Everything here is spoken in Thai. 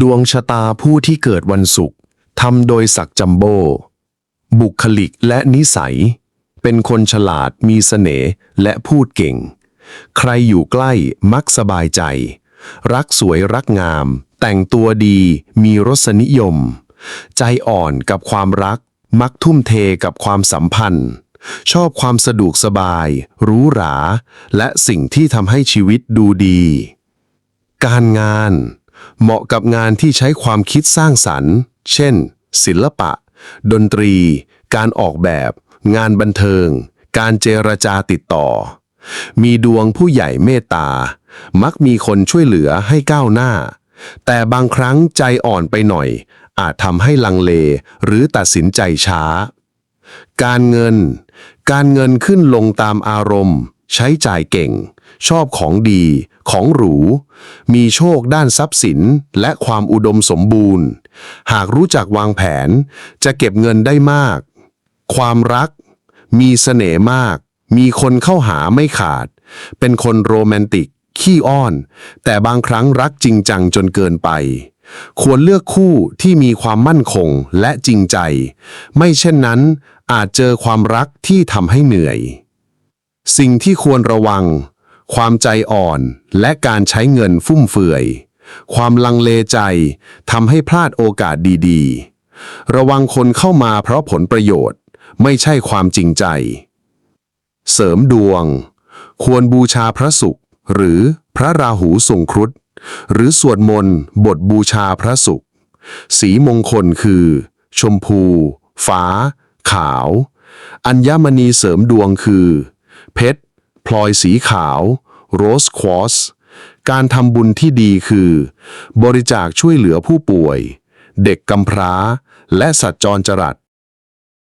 ดวงชะตาผู้ที่เกิดวันศุกร์ทำโดยศักจัมโบ บุคลิกและนิสัย เป็นคนฉลาดมีเสน่ห์และพูดเก่ง ใครอยู่ใกล้มักสบายใจ รักสวยรักงาม แต่งตัวดีมีรสนิยม ใจอ่อนกับความรัก มักทุ่มเทกับความสัมพันธ์ ชอบความสะดวกสบายหรูหรา และสิ่งที่ทำให้ชีวิตดูดี การงาน เหมาะกับงานที่ใช้ความคิดสร้างสรรค์ เช่น ศิลปะ ดนตรี การออกแบบ งานบันเทิง การเจรจาติดต่อ มีดวงผู้ใหญ่เมตตา มักมีคนช่วยเหลือให้ก้าวหน้า แต่บางครั้งใจอ่อนไปหน่อย อาจทำให้ลังเลหรือตัดสินใจช้า การเงิน การเงินขึ้นลงตามอารมณ์ ใช้จ่ายเก่ง ชอบของดี ของหรู มีโชคด้านทรัพย์สินและความอุดมสมบูรณ์ หากรู้จักวางแผน จะเก็บเงินได้มาก ความรัก มีเสน่ห์มาก มีคนเข้าหาไม่ขาด เป็นคนโรแมนติก ขี้อ้อน แต่บางครั้งรักจริงจังจนเกินไป ควรเลือกคู่ที่มีความมั่นคงและจริงใจ ไม่เช่นนั้นอาจเจอความรักที่ทำให้เหนื่อย สิ่งที่ควรระวัง ความใจอ่อนและการใช้เงินฟุ่มเฟือย ความลังเลใจทำให้พลาดโอกาสดีๆ ระวังคนเข้ามาเพราะผลประโยชน์ ไม่ใช่ความจริงใจ เสริมดวง ควรบูชาพระศุกร์หรือพระราหูทรงครุฑหรือสวดมนต์บทบูชาพระศุกร์สีมงคลคือ ชมพู ฟ้า ขาว อัญมณีเสริมดวงคือ เพชร พลอยสีขาว โรสควอส การทำบุญที่ดีคือ บริจาคช่วยเหลือผู้ป่วย เด็กกำพร้า และสัตว์จรจรัด